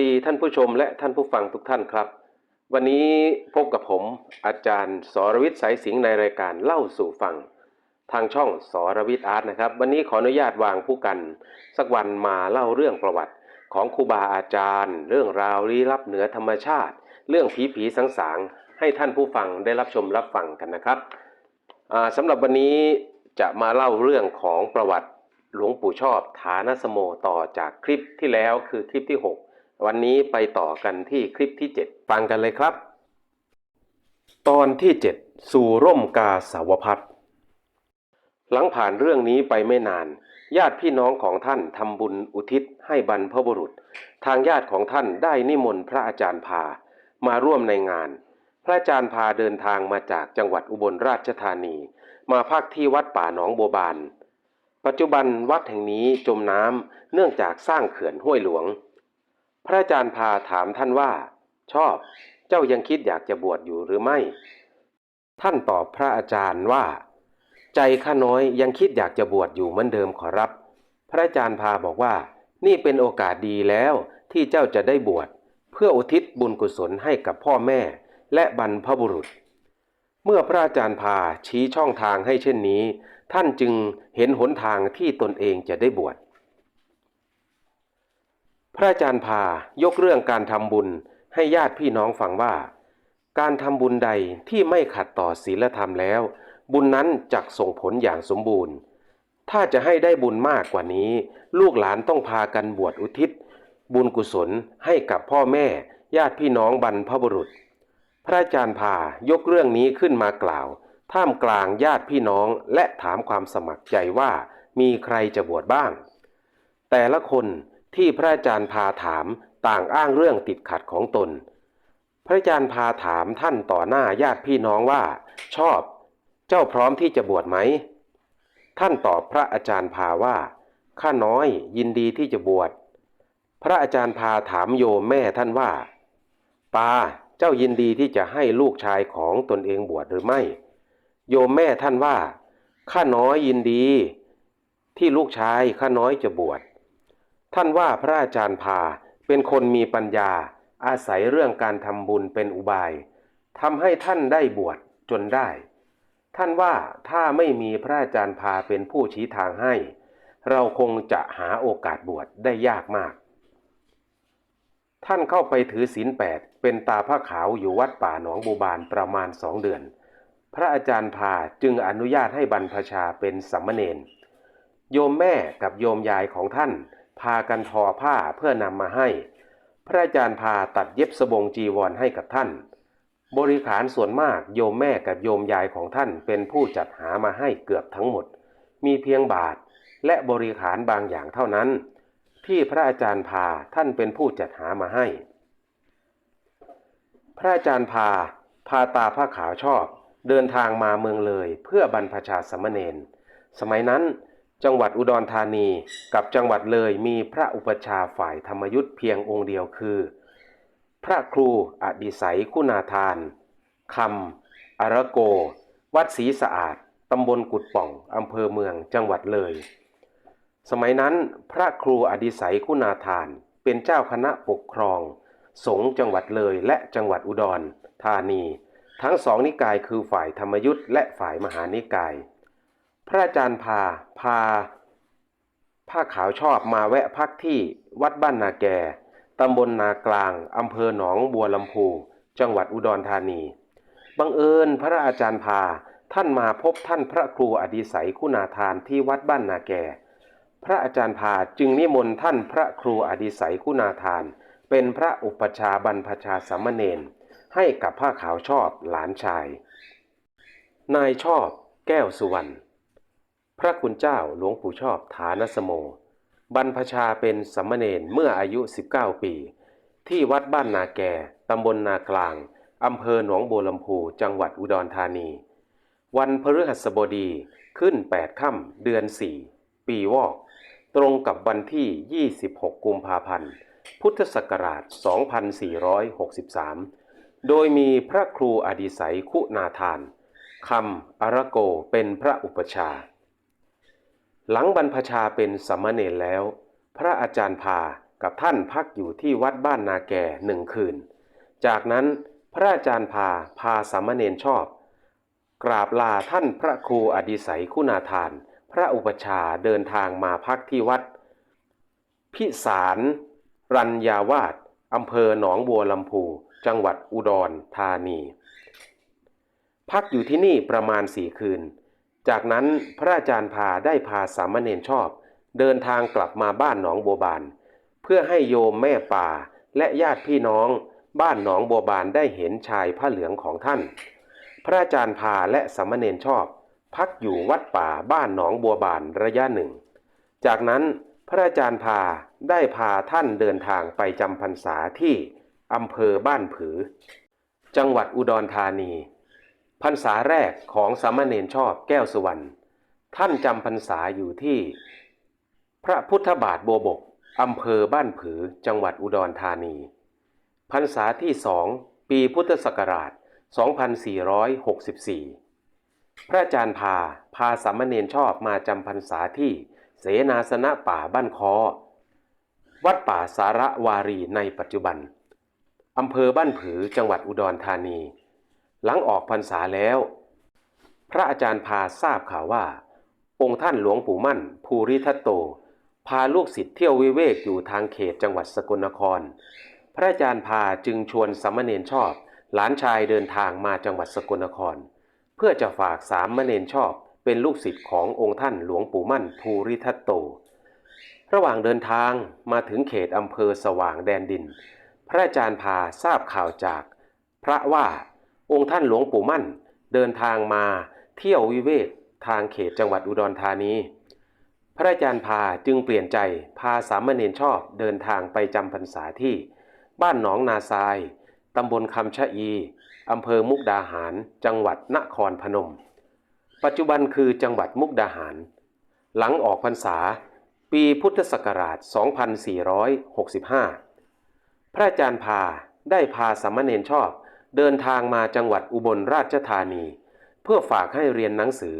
ดีท่านผู้ชมและท่านผู้ฟังทุกท่านครับ วันนี้พบกับผมอาจารย์สรวิทย์สายสิงห์ในรายการเล่าสู่ฟัง ทางช่องสรวิทย์อาร์ตนะครับ วันนี้ขออนุญาตวางผู้กัน สักวันมาเล่าเรื่องประวัติของครูบาอาจารย์ เรื่องราวลี้ลับเหนือธรรมชาติ เรื่องผีผีสังสางให้ท่านผู้ฟังได้รับชมรับฟังกันนะครับอ่าสำหรับวันนี้จะมาเล่าเรื่องของประวัติหลวงปู่ชอบฐานสโมต่อจากคลิปที่แล้วคือคลิปที่ 6 วันนี้ไปต่อกันที่คลิปที่ 7 ฟังกันเลยครับ ตอนที่ 7 สู่ร่มกาสาวพัฒน์หลังผ่านเรื่องนี้ไปไม่นาน ญาติพี่น้องของท่านทำบุญอุทิศให้บรรพบุรุษ ทางญาติของท่านได้นิมนต์พระอาจารย์พามาร่วมในงาน พระอาจารย์พาเดินทางมาจากจังหวัดอุบลราชธานี มาพักที่วัดป่าหนองบัวบาน ปัจจุบันวัดแห่งนี้จมน้ำเนื่องจากสร้างเขื่อนห้วยหลวง พระอาจารย์พาถามท่านว่า ชอบเจ้ายังคิดอยากจะบวชอยู่หรือไม่ ท่านตอบพระอาจารย์ว่า ใจข้าน้อยยังคิดอยากจะบวชอยู่เหมือนเดิมขอรับ พระอาจารย์พาบอกว่า นี่เป็นโอกาสดีแล้วที่เจ้าจะได้บวชเพื่ออุทิศบุญกุศลให้กับพ่อแม่ และบรรพบุรุษ เมื่อพระอาจารย์พาชี้ช่องทางให้เช่นนี้ ท่านจึงเห็นหนทางที่ตนเองจะได้บวช ระอาจารย์พายกเรื่องการทำบุญให้ญาติพี่น้องฟังว่า การทำบุญใดที่ไม่ขัดต่อศีลธรรมแล้ว บุญนั้นจักส่งผลอย่างสมบูรณ์ ถ้าจะให้ได้บุญมากกว่านี้ ลูกหลานต้องพากันบวชอุทิศ บุญกุศลให้กับพ่อแม่ ญาติพี่น้องบรรพบุรุษ พระอาจารย์พายกเรื่องนี้ขึ้นมากล่าว ท่ามกลางญาติพี่น้องและถามความสมัครใจว่ามีใครจะบวชบ้าง แต่ละคน ที่พระอาจารย์พาถามต่างอ้างเรื่องติดขัดของตน พระอาจารย์พาถามท่านต่อหน้าญาติพี่น้องว่า ชอบ เจ้าพร้อมที่จะบวชไหม ท่านตอบพระอาจารย์พาว่าข้าน้อยยินดีที่จะบวช พระอาจารย์พาถามโยมแม่ท่านว่าปาเจ้ายินดีที่จะให้ลูกชายของตนเองบวชหรือไม่ โยมแม่ท่านว่าข้าน้อยยินดี ที่ลูกชายข้าน้อยจะบวช ท่านว่าพระอาจารย์พาเป็นคนมีปัญญา อาศัยเรื่องการทำบุญเป็นอุบายทำให้ท่านได้บวชจนได้ ท่านว่าถ้าไม่มีพระอาจารย์พาเป็นผู้ชี้ทางให้ เราคงจะหาโอกาสบวชได้ยากมาก ท่านเข้าไปถือศีลแปดเป็นตาผ้าขาวอยู่วัดป่าหนองบูบานประมาณสองเดือน พระอาจารย์พาจึงอนุญาตให้บรรพชาเป็นสัมมเนนโยมแม่กับโยมยายของท่าน พากันทอผ้าเพื่อนำมาให้ พระอาจารย์พาตัดเย็บสบงจีวรให้กับท่าน บริขารส่วนมากโยมแม่กับโยมยายของท่านเป็นผู้จัดหามาให้เกือบทั้งหมด มีเพียงบาทและบริขารบางอย่างเท่านั้น ที่พระอาจารย์พาท่านเป็นผู้จัดหามาให้ พระอาจารย์พาพาตาผ้าขาวชอบเดินทางมาเมืองเลยเพื่อบรรพชาสามเณรสมัยนั้น จังหวัดอุดรธานีกับจังหวัดเลยมีพระอุปชาฝ่ายธรรมยุทธ์เพียงองค์เดียวคือ พระครูอดิไสยคุณาทานคำอารโก วัดศรีสะอาดตำบลกุดป่องอำเภอเมืองจังหวัดเลย สมัยนั้นพระครูอดิไสยคุณาทานเป็นเจ้าคณะปกครอง สงฆ์จังหวัดเลยและจังหวัดอุดรธานี ทั้งสองนิกายคือฝ่ายธรรมยุทธ์และฝ่ายมหานิกาย พระอาจารย์พาพาผ้าขาวชอบมาแวะพักที่วัดบ้านนาแกตำบลนากลางอำเภอหนองบัวลำพู จังหวัดอุดรธานี บังเอิญพระอาจารย์พาท่านมาพบท่านพระครูอดิไสยคุณาทานที่วัดบ้านนาแกพระอาจารย์พาจึงนิมนต์ท่านพระครูอดิไสยคุณาทาน เป็นพระอุปชาบรรพชาสามเณรให้กับผ้าขาวชอบหลานชาย นายชอบแก้วสุวรรณ พระคุณเจ้าหลวงปู่ชอบฐานสโม บรรพชาเป็นสัมมเนนเมื่ออายุ 19 ปี ที่วัดบ้านนาแกตำบลนากลาง อำเภอหนองบัวลำพู จังหวัดอุดรธานี วันพฤหัสบดีขึ้น 8 ค่ำเดือน 4 ปีวอก ตรงกับวันที่ 26 กุมภาพันธ์ พุทธศักราช 2463 โดยมีพระครูอดิไสยคุณาทานคำอารโกเป็นพระอุปชา หลังบรรพชาเป็นสมมเนรแล้ว พระอาจารย์พากับท่านพักอยู่ที่วัดบ้านนาแก่หนึ่งคืน จากนั้นพระอาจารย์พาพาสามเณรชอบ กราบลาท่านพระครูอดิศัยคุณาทาน พระอุปชาเดินทางมาพักที่วัด พิสารรัญญาวาสอำเภอหนองบัวลำพู จังหวัดอุดรธานี พักอยู่ที่นี่ประมาณสี่คืน จากนั้นพระอาจารย์พาได้พาสามเณรชอบ เดินทางกลับมาบ้านหนองบัวบาน เพื่อให้โยมแม่ป่าและญาติพี่น้อง บ้านหนองบัวบานได้เห็นชายผ้าเหลืองของท่าน พระอาจารย์พาและสามเณรชอบ พักอยู่วัดป่าบ้านหนองบัวบานระยะหนึ่ง จากนั้นพระอาจารย์พาได้พาท่านเดินทางไปจำพรรษาที่อำเภอบ้านผือ จังหวัดอุดรธานี พรรษาแรกของสามเณรชอบแก้วสุวรรณท่านจำพรรษาอยู่ที่ พระพุทธบาทโบวบกอำเภอบ้านผือจังหวัดอุดรธานี พรรษาที่สองปีพุทธศักราช 2464 พระอาจารย์พาพาสามเณรชอบมาจำพรรษาที่เสนาสนะป่าบ้านคอวัดป่าสาระวารีในปัจจุบันอำเภอบ้านผือจังหวัดอุดรธานี หลังออกพรรษาแล้ว พระอาจารย์พาทราบข่าวว่า องค์ท่านหลวงปู่มั่น ภูริทัตโต พาลูกศิษย์เที่ยววิเวกอยู่ทางเขตจังหวัดสกลนคร พระอาจารย์พาจึงชวนสามเณรชอบ หลานชายเดินทางมาจังหวัดสกลนคร เพื่อจะฝากสามเณรชอบเป็นลูกศิษย์ขององค์ท่านหลวงปู่มั่นภูริทัตโต ระหว่างเดินทางมาถึงเขตอำเภอสว่างแดนดิน พระอาจารย์พาทราบข่าวจาก พระว่า องค์ท่านหลวงปู่มั่น เดินทางมาเที่ยววิเวกทางเขตจังหวัดอุดรธานี พระอาจารย์พาจึงเปลี่ยนใจพาสามเณรชอบเดินทางไปจำพรรษาที่ บ้านหนองนาทรายตำบลคำชะอีอำเภอมุกดาหาร จังหวัดนครพนม ปัจจุบันคือจังหวัดมุกดาหาร หลังออกพรรษา ปีพุทธศักราช 2465 พระอาจารย์พาได้พาสามเณรชอบ เดินทางมาจังหวัดอุบลราชธานี เพื่อฝากให้เรียนหนังสือ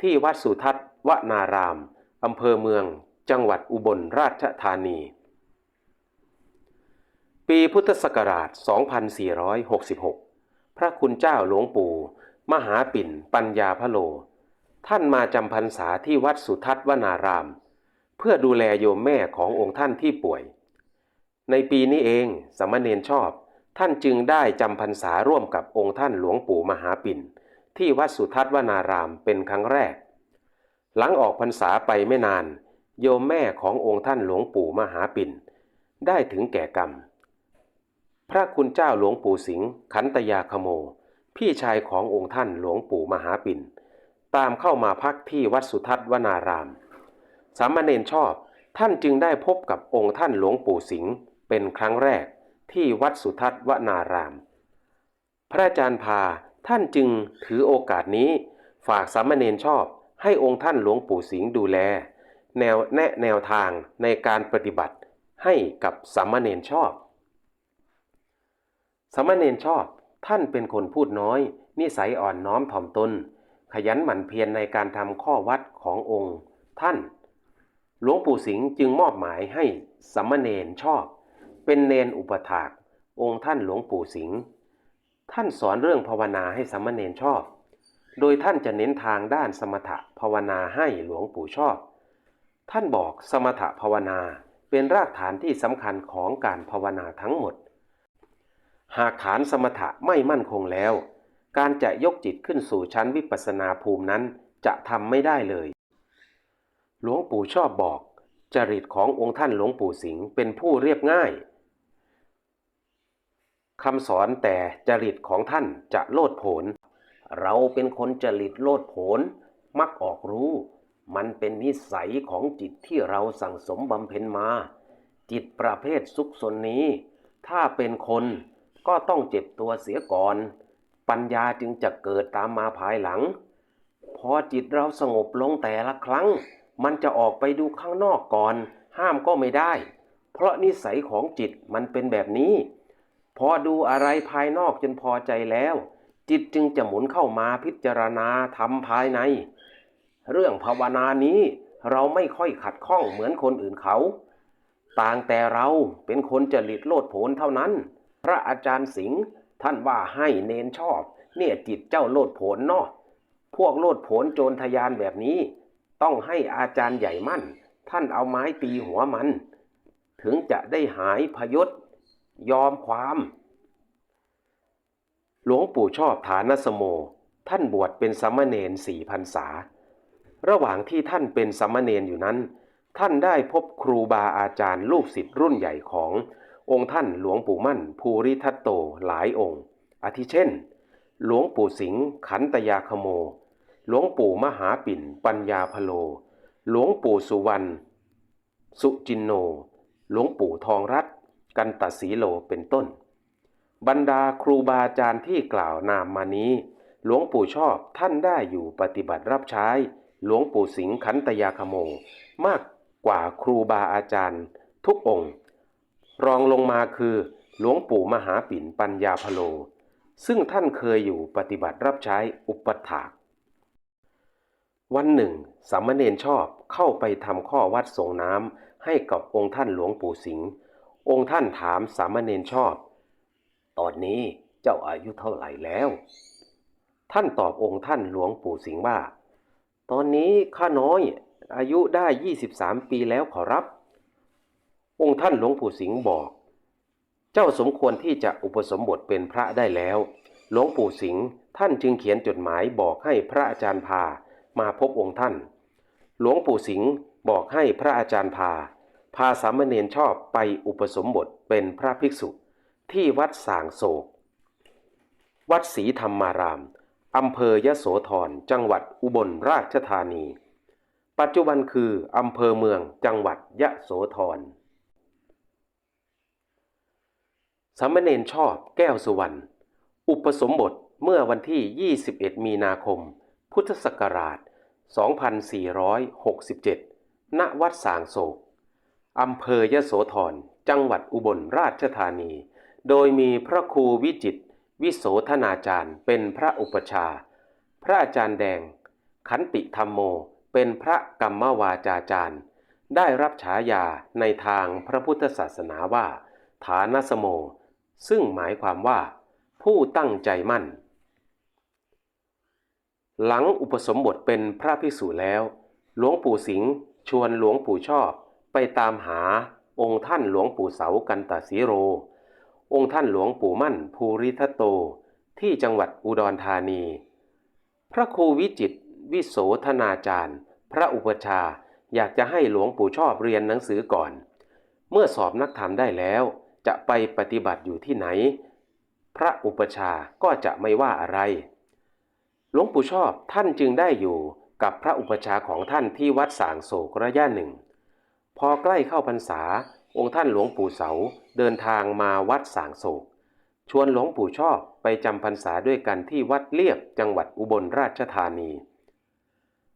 ที่วัดสุทัศน์วนารามอำเภอเมือง จังหวัดอุบลราชธานี ปีพุทธศักราช 2466 พระคุณเจ้าหลวงปู่ มหาปิ่นปัญญาพโล ท่านมาจำพรรษาที่วัดสุทัศน์วนาราม เพื่อดูแลโยมแม่ขององค์ท่านที่ป่วย ในปีนี้เองสามเณรชอบ ท่านจึงได้จำพรรษาร่วมกับองค์ท่านหลวงปู่มหาปิ่น ที่วัดสุทัศน์วนารามเป็นครั้งแรก หลังออกพรรษาไปไม่นาน โยมแม่ขององค์ท่านหลวงปู่มหาปิ่น ได้ถึงแก่กรรม พระคุณเจ้าหลวงปู่สิงห์ขันตยาคโม พี่ชายขององค์ท่านหลวงปู่มหาปิ่น ตามเข้ามาพักที่วัดสุทัศน์วนาราม สามเณรชอบท่านจึงได้พบกับองค์ท่านหลวงปู่สิงห์เป็นครั้งแรก ที่วัดสุทัศน์วนาราม พระอาจารย์พาท่านจึงถือโอกาสนี้ ฝากสามเณรชอบให้องค์ท่านหลวงปู่สิงห์ดูแล แนวแนะแนวทางในการปฏิบัติให้กับสามเณรชอบ สามเณรชอบท่านเป็นคนพูดน้อย นิสัยอ่อนน้อมถ่อมตน ขยันหมั่นเพียรในการทำข้อวัดขององค์ท่าน หลวงปู่สิงห์จึงมอบหมายให้สามเณรชอบ เป็นเนนอุปถาก องค์ท่านหลวงปู่สิงห์ท่านสอนเรื่องภาวนาให้สามเณรชอบ โดยท่านจะเน้นทางด้านสมถะภาวนาให้หลวงปู่ชอบ ท่านบอกสมถะภาวนาเป็นรากฐานที่สำคัญของการภาวนาทั้งหมด หากฐานสมถะไม่มั่นคงแล้ว การจะยกจิตขึ้นสู่ชั้นวิปัสนาภูมินั้นจะทำไม่ได้เลย หลวงปู่ชอบบอก จริตขององค์ท่านหลวงปู่สิงห์เป็นผู้เรียบง่าย คำสอนแต่จริตของท่านจะโลดโผน เราเป็นคนจริตโลดโผน มักออกรู้ มันเป็นนิสัยของจิตที่เราสั่งสมบำเพ็ญมา จิตประเภทซุกซนนี้ ถ้าเป็นคนก็ต้องเจ็บตัวเสียก่อน ปัญญาจึงจะเกิดตามมาภายหลัง พอจิตเราสงบลงแต่ละครั้ง มันจะออกไปดูข้างนอกก่อน ห้ามก็ไม่ได้ เพราะนิสัยของจิตมันเป็นแบบนี้ พอดูอะไรภายนอกจนพอใจแล้ว จิตจึงจะหมุนเข้ามาพิจารณาทำภายใน เรื่องภาวนานี้เราไม่ค่อยขัดข้องเหมือนคนอื่นเขา ต่างแต่เราเป็นคนจริตโลดโผนเท่านั้น พระอาจารย์สิงห์ท่านว่าให้เนนชอบ เนี่ยจิตเจ้าโลดโผนเนาะพวกโลดโผนโจรทยานแบบนี้ ต้องให้อาจารย์ใหญ่มั่น ท่านเอาไม้ตีหัวมัน ถึงจะได้หายพยศ ยอมความ หลวงปู่ชอบฐานสโม ท่านบวชเป็นสามเณรสี่พรรษา ระหว่างที่ท่านเป็นสามเณรอยู่นั้น ท่านได้พบครูบาอาจารย์ลูกศิษย์รุ่นใหญ่ขององค์ท่านหลวงปู่มั่น ภูริทัตโตหลายองค์ อาทิเช่น หลวงปู่สิงห์ขันตยาคโม หลวงปู่มหาปิ่น ปัญญาพโล หลวงปู่สุวรรณ สุจินโน หลวงปู่ทองรัตน์ กันตสีโลเป็นต้น บรรดาครูบาอาจารย์ที่กล่าวนามมานี้ หลวงปู่ชอบท่านได้อยู่ปฏิบัติรับใช้ หลวงปู่สิงขันตยาคโม มากกว่าครูบาอาจารย์ ทุกองค์ รองลงมาคือหลวงปู่มหาปิ่นปัญญาพโล ซึ่งท่านเคยอยู่ปฏิบัติรับใช้อุปถากวันหนึ่งสามเณรชอบเข้าไปทำข้อวัดส่งน้ำให้กับองค์ท่านหลวงปู่สิงห์ องค์ท่านถามสามเณรชอบ ตอนนี้เจ้าอายุเท่าไหร่แล้ว ท่านตอบองค์ท่านหลวงปู่สิงห์ว่า ตอนนี้ข้าน้อยอายุได้ 23 ปีแล้วขอรับ องค์ท่านหลวงปู่สิงห์บอก เจ้าสมควรที่จะอุปสมบทเป็นพระได้แล้ว หลวงปู่สิงห์ท่านจึงเขียนจดหมายบอกให้พระอาจารย์พามาพบองค์ท่าน หลวงปู่สิงห์บอกให้พระอาจารย์พา พาสามเณรชอบไปอุปสมบทเป็นพระภิกษุที่วัดสางโศก วัดศรีธรรมาราม อำเภอยโสธร จังหวัดอุบลราชธานี ปัจจุบันคืออำเภอเมืองจังหวัดยะโสธรสามเณรชอบแก้วสุวรรณ อุปสมบทเมื่อวันที่ 21 มีนาคม พุทธศักราช 2467 ณ วัดสางโศก อำเภอยโสธร จังหวัดอุบลราชธานี โดยมีพระครูวิจิตวิโสธนาจารย์ เป็นพระอุปชา พระอาจารย์แดง ขันติธรรมโม เป็นพระกรรมวาจาจารย์ ได้รับฉายาในทางพระพุทธศาสนาว่า ฐานสโม ซึ่งหมายความว่า ผู้ตั้งใจมั่น หลังอุปสมบทเป็นพระภิกษุแล้ว หลวงปู่สิงห์ชวนหลวงปู่ชอบ ไปตามหาองค์ท่านหลวงปู่เสากันตสีโร องค์ท่านหลวงปู่มั่นภูริทัตโตที่จังหวัดอุดรธานี พระครูวิจิตวิโสธนาจารย์ พระอุปชาอยากจะให้หลวงปู่ชอบเรียนหนังสือก่อน เมื่อสอบนักธรรมได้แล้วจะไปปฏิบัติอยู่ที่ไหน พระอุปชาก็จะไม่ว่าอะไร หลวงปู่ชอบท่านจึงได้อยู่กับพระอุปชาของท่านที่วัดสางโศกระยะหนึ่ง พอใกล้เข้าพรรษา องค์ท่านหลวงปู่เสาเดินทางมาวัดสางโศก ชวนหลวงปู่ชอบไปจำพรรษาด้วยกันที่วัดเลียบจังหวัดอุบลราชธานี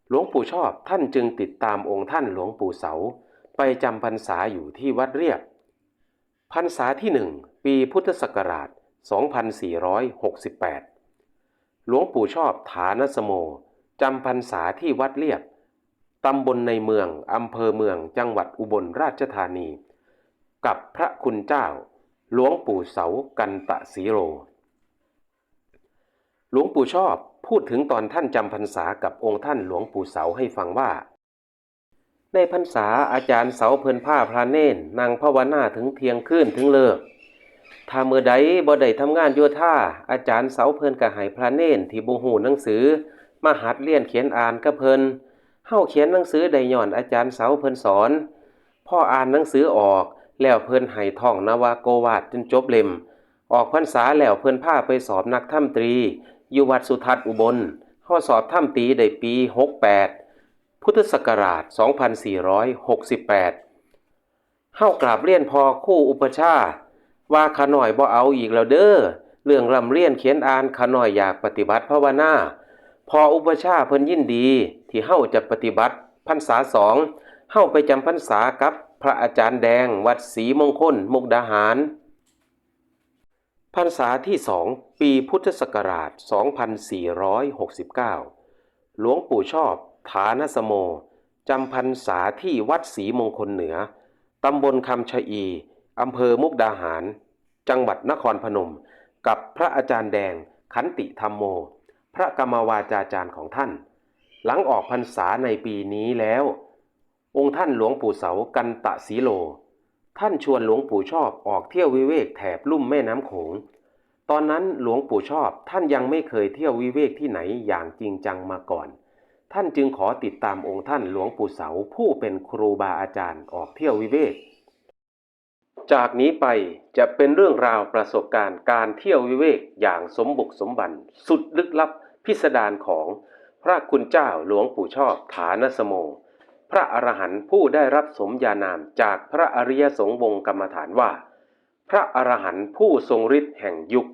หลวงปู่ชอบท่านจึงติดตามองค์ท่านหลวงปู่เสา ไปจำพรรษาอยู่ที่วัดเรียบพรรษาที่หนึ่งปีพุทธศักราช 2468 หลวงปู่ชอบฐานสโมจำพรรษาที่วัดเลียบ ตำบลในเมือง อำเภอเมือง จังหวัดอุบลราชธานี กับพระคุณเจ้า หลวงปู่เสากันตะสีโร หลวงปู่ชอบพูดถึงตอนท่านจำพรรษากับองค์ท่านหลวงปู่เสาให้ฟังว่า ในพรรษาอาจารย์เสาเพลินผ้าพระเนนนางภาวนาถึงเทียงคืนถึงเลิกถ้าเมื่อใดบ่ได้ทำงานโยธาอาจารย์เสาเพลินก็ให้พระเนนที่บ่ฮู้หนังสือมาหัดเรียนเขียนอ่านกับเพิ่น เฮาเขียนหนังสือได้ย้อนอาจารย์เสาเพิ่นสอน พ่ออ่านหนังสือออกแล้วเพิ่นให้ท่องนาวาโกวาดจนจบเล่ม ออกพรรษาแล้วเพิ่นพาไปสอบนักถ้ำตรี อยู่วัดสุทัศน์อุบลเฮาสอบถ้ำตรีได้ปี 68 พุทธศักราช 2468เฮากราบเรียนพอคู่อุปชา ว่าขน้อยบ่เอาอีกแล้วเด้อเรื่องร่ำเรียนเขียนอ่านขน้อยอยากปฏิบัติภาวนา พออุปชาเพิ่นยินดีที่เฮาจะปฏิบัติพรรษาสองเฮาไปจำพรรษากับพระอาจารย์แดงวัดศรีมงคล มุกดาหาร พรรษาที่สองปีพุทธศักราช 2469 หลวงปู่ชอบ ฐานสโมจำพรรษาที่วัดศรีมงคลเหนือ ตำบลคำชะอีอำเภอมุกดาหาร จังหวัดนครพนม กับพระอาจารย์แดงขันติธรรมโม พระกรรมวาจาจารย์ของท่าน หลังออกพรรษาในปีนี้แล้ว องค์ท่านหลวงปู่เสากันตะสีโล ท่านชวนหลวงปู่ชอบออกเที่ยววิเวกแถบลุ่มแม่น้ำโขง ตอนนั้นหลวงปู่ชอบท่านยังไม่เคยเที่ยววิเวกที่ไหนอย่างจริงจังมาก่อน ท่านจึงขอติดตามองค์ท่านหลวงปู่เสาผู้เป็นครูบาอาจารย์ออกเที่ยววิเวกจากนี้ไปจะเป็นเรื่องราวประสบการณ์การเที่ยววิเวกอย่างสมบุกสมบัน สุดลึกลับ พิสดารของพระคุณเจ้าหลวงปู่ชอบฐานสโม พระอรหันต์ผู้ได้รับสมญานามจากพระอริยสงฆ์วงกรรมฐานว่า พระอรหันต์ผู้ทรงฤทธิ์แห่งยุค